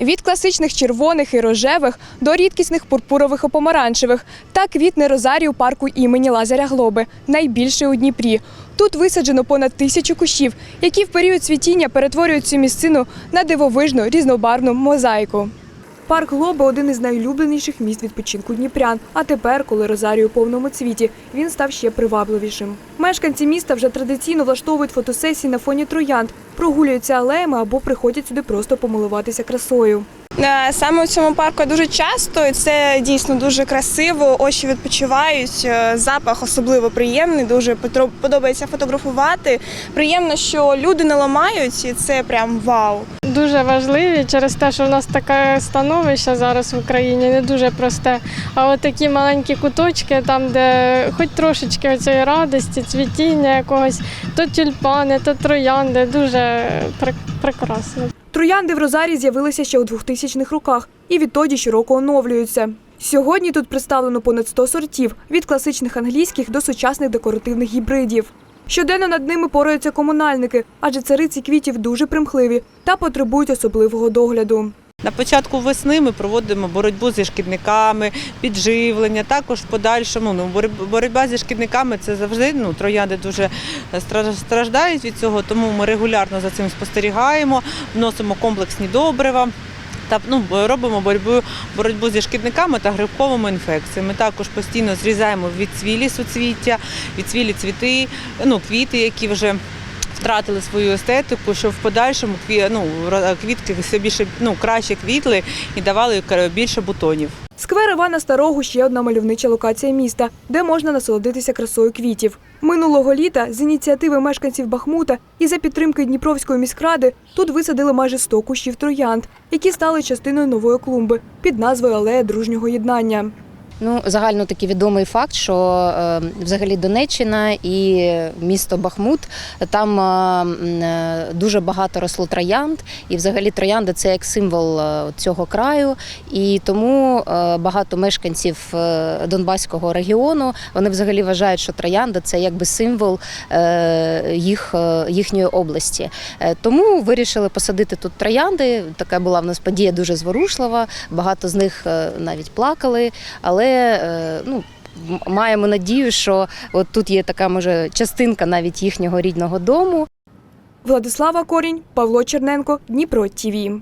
Від класичних червоних і рожевих до рідкісних пурпурових і помаранчевих. та квітне розарій у парку імені Лазаря Глоби, найбільший у Дніпрі. Тут висаджено понад тисячу кущів, які в період цвітіння перетворюють цю місцину на дивовижну різнобарвну мозаїку. Парк Глоби один із найулюбленіших місць відпочинку дніпрян. А тепер, коли розарій у повному цвіті, він став ще привабливішим. Мешканці міста вже традиційно влаштовують фотосесії на фоні троянд, прогулюються алеями або приходять сюди просто помилуватися красою. Е, Саме у цьому парку дуже часто, і це дійсно дуже красиво. Очі відпочивають. е, Запах особливо приємний. Дуже подобається фотографувати. Приємно, що люди не ламають, і це прям вау. дуже важливі через те, що в нас таке становище зараз в Україні не дуже просте. А от такі маленькі куточки, там, де хоч трошечки цієї радості, цвітіння якогось, то тюльпани, то троянди, дуже пр- прекрасно. Троянди в Розарі з'явилися ще у 2000-х роках і відтоді щороку оновлюються. Сьогодні тут представлено понад 100 сортів від класичних англійських до сучасних декоративних гібридів. Щоденно над ними пораються комунальники, адже цариці квітів дуже примхливі та потребують особливого догляду. На початку весни ми проводимо боротьбу зі шкідниками, підживлення. Також в подальшому ну, боротьба- зі шкідниками це завжди ну, троянди дуже страждають від цього, тому ми регулярно за цим спостерігаємо, вносимо комплексні добрива. Та ну, робимо боротьбу, боротьбу зі шкідниками та грибковими інфекціями. Також постійно зрізаємо відцвілі суцвіття, відцвілі цвіти, ну, квіти, які вже втратили свою естетику, щоб в подальшому ну, квітки все більше ну, краще квітли і давали більше бутонів. Сквер Івана Старого ще одна мальовнича локація міста, де можна насолодитися красою квітів. Минулого літа з ініціативи мешканців Бахмута і за підтримки Дніпровської міськради тут висадили майже 100 кущів троянд, які стали частиною нової клумби під назвою Алея дружнього єднання. Ну, загально такий відомий факт, що е, взагалі Донеччина і місто Бахмут там е, е, дуже багато росло троянд, і взагалі троянда це як символ е, цього краю. І тому е, багато мешканців е, Донбаського регіону вони взагалі вважають, що троянда це якби символ е, їх, їхньої області. Е, Тому вирішили посадити тут троянди. Така була в нас подія дуже зворушлива. Багато з них навіть плакали, але е, ну. Маємо надію, що от тут є така може частинка навіть їхнього рідного дому. Владислава Корінь, Павло Черненко, Дніпро ТІВІ.